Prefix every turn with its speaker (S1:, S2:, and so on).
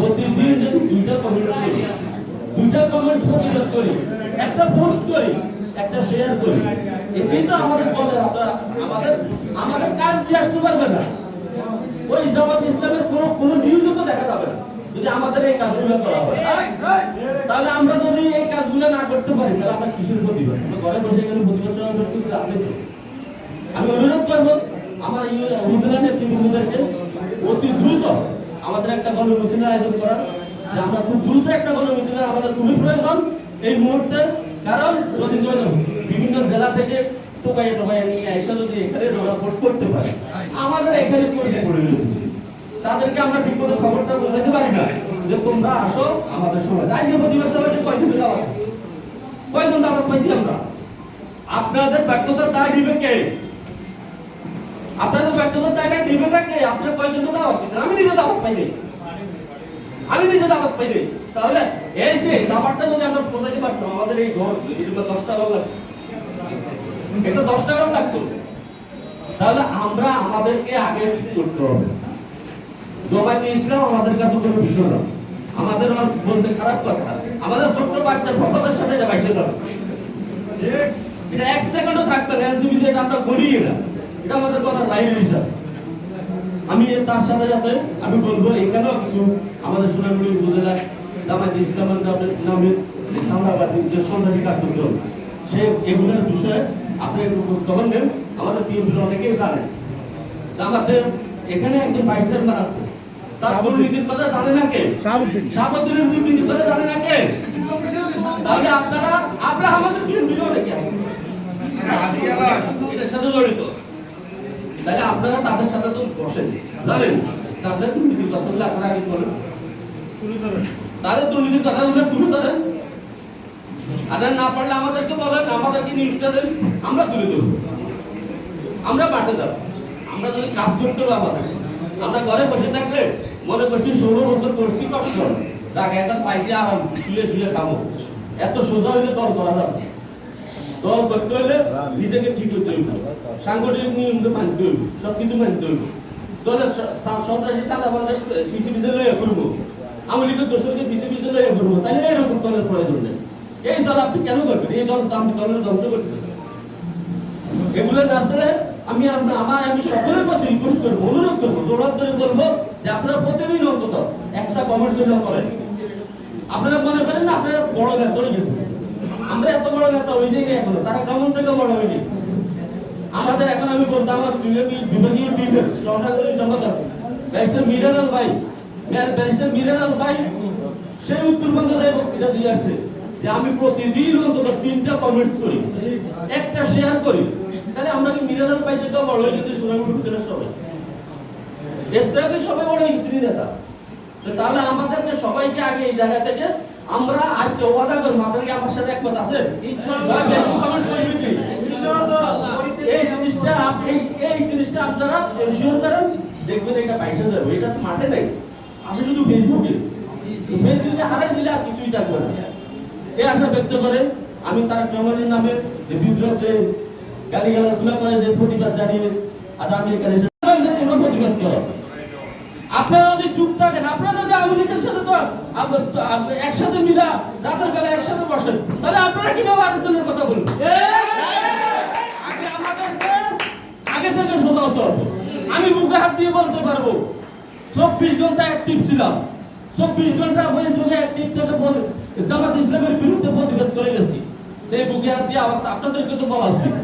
S1: প্রতিদিন দুইটা কমেন্ট করি, দুইটা কমেন্টস প্রতিবাদ করি, একটা পোস্ট করি, একটা শেয়ার করি, এতেই তো আমাদের দলের আমাদের আমাদের কাজ দিয়ে আসতে পারবে না। ওই জামাত ইসলামের কোনো কোনো নিউজও তো দেখা যাবে না, যদি আমাদের এই কাজগুলো করা হয়। তাহলে আমরা যদি এই কাজগুলো না করতে পারি, তাহলে আমরা কিসের প্রতিবাদ ঘরে বসে এখানে প্রতিবাদ সমাবেশ করতে নেই তো। আমি অনুরোধ করব, আমার এই উপজেলা নেতৃবৃন্দদেরকে অতি দ্রুত আমাদের একটা গণ গণমিছিলের আয়োজন করা। আমরা খুব দ্রুত একটা গণ গণমিছিলের আমাদের খুবই প্রয়োজন এই মুহূর্তে। কারণ যদি বিভিন্ন জেলা থেকে টোকাইয়ে টোকাইয়ে নিয়ে এসে যদি এখানে রোনাপোর্ট করতে পারে, আমাদের এখানে পড়ে পড়ে তাদেরকে আমরা ঠিক মতো খবরটা বোঝাতে পারি না যে তোমরা আসো আমাদের সময় তাই যে প্রতিবাদ সমাবেশে কয়জন দাওয়াত কয়জন দাওয়াত পাইছি আমরা আপনাদের ব্যর্থতার দায় নিবে কে? দায়টা নিবেটা কে আপনার দাওয়াত দিচ্ছেন আমি নিজে দাওয়াত আমি নিজে দাওয়াত তাহলে এই যে যদি আমরা পারতাম, আমাদের এই ঘর, এটা দশ টাকা লাগতো এটা দশ টাকা লাগতো তাহলে আমরা আমাদেরকে আগে ঠিক করতে হবে। জমাতে ইসলাম আমাদের কাছে কোনো বিষয় না। আমাদের বলতে খারাপ কথা। আমাদের ছোট্ট বাচ্চার প্রথমের সাথে এটা বাইসে যাবে। এটা এক সেকেন্ডও থাকবে না এটা আমরা করিই না এটা আমাদের কথা লাইন হিসাব আমি তার সাথে সাথে আমি বলব এখানেও কিছু আমাদের সোনাগুড়ি উপজেলায় জামায়াতে ইসলামের যে সন্ত্রাসী কার্যক্রম সে এগুলোর বিষয়ে আপনি একটু খোঁজ খবর নেন। আমাদের পিএমপির অনেকেই জানেন জামাতের এখানে একজন ভাইস চেয়ারম্যান আছে। তার দুর্নীতির কথা জানে না কে?
S2: শাহাবুদ্দিন।
S1: শাহাবুদ্দিনের দুর্নীতির কথা জানে না কে? তাহলে আপনারা আমরা আমাদের পিএমপির অনেকে আছে এটার সাথে জড়িত। তাহলে আপনারা তাদের সাথে তো বসেন। জানেন তাদের দুর্নীতির কথাগুলো আপনারা আগে বলেন। তাদের দুর্নীতির কথাগুলো তুলে ধরেন। আর না পারলে আমাদেরকে বলেন আমাদেরকে নিউজটা দেন আমরা তুলে ধরবো। আমরা মাঠে যাব আমরা যদি কাজ করতে হবে আমাদের। আমরা ঘরে বসে থাকলে মনে করছি ষোলো বছর করছি কষ্ট। টাকা এখন পাইছি আরাম শুয়ে শুয়ে খাব। এত সোজা হইলে দল করা যাবে দল করতে হলে নিজেকে ঠিক করতে হইবে। সাংগঠনিক নিয়ম মানতে হইবে সব কিছু মানতে হইবে। দলের সন্ত্রাসী সাদা বাংলাদেশ পিছিয়ে পিছিয়ে লইয়া করব আওয়ামী লীগের দোষরকে পিছিয়ে পিছিয়ে লইয়া করব তাহলে এরকম দলের প্রয়োজন নেই। এই দল আপনি কেন করবেন? এই দল তো আপনি দলের ধ্বংস করতেছেন। এগুলো না আসলে আমি আমরা আমার আমি সকলের প্রতি রিকোয়েস্ট করব, অনুরোধ করব, জোরাত করে বলব যে আপনারা প্রতিদিন অন্তত একটা কমেন্ট জন্য করেন। আপনারা মনে করেন না আপনারা বড় হয়ে গেছেন। আমরা এত বড় নেতা হয়ে এখনও, তারা কেমন থেকে বড় হয়নি আমাদের এখন আমি বলতে, আমার বিভাগীয় সম্পাদক ব্যারিস্টার ভাই ব্যারিস্টার ভাই সেই উত্তরবঙ্গ যায় বক্তৃতা দিয়ে আসছে, যে আমি প্রতিদিন অন্তত তিনটা কমেন্টস করি, একটা শেয়ার করি। তাহলে আমরা কি ভাই থেকে বড় হয়ে গেছি উপজেলার সবাই? এসএফ সবাই বড় হয়ে নেতা। তাহলে আমাদেরকে সবাইকে আগে এই জায়গা থেকে আমরা আজকে ওয়াদা করব আপনারা আমার সাথে একমত আছেন?
S3: ইনশাআল্লাহ।
S1: এই জিনিসটা আপ- এই জিনিসটা আপনারা এনশিওর করেন দেখবেন এটা যাবে এটা তো মাঠে নাই। শুধু ফেসবুকে ফেসবুকে হারাই দিলে আর কিছুই থাকবে না। এই আশা ব্যক্ত করে আমি তার রহমানের নামে যে বিপ্লব যে গালি গুলা করে যে প্রতিবাদ জানিয়ে আজ আমি এখানে প্রতিবাদ করো আপনারা যদি চুপ থাকেন আপনারা যদি আওয়ামী লীগের সাথে তো একসাথে মিলা রাতের বেলা একসাথে বসেন তাহলে আপনারা কীভাবে আরেকজনের কথা বলবেন আগে আমাদেরকে আগে থেকে সোজা হতে হবে আমি বুকে হাত দিয়ে বলতে পারব চব্বিশ ঘণ্টা অ্যাক্টিভ ছিলাম। চব্বিশ ঘণ্টা ফেসবুকে অ্যাক্টিভ থেকে বলে- জামাত ইসলামের বিরুদ্ধে প্রতিবাদ করে গেছি। সেই বুকে হাত দিয়ে আবার আপনাদেরকে তো বলা উচিত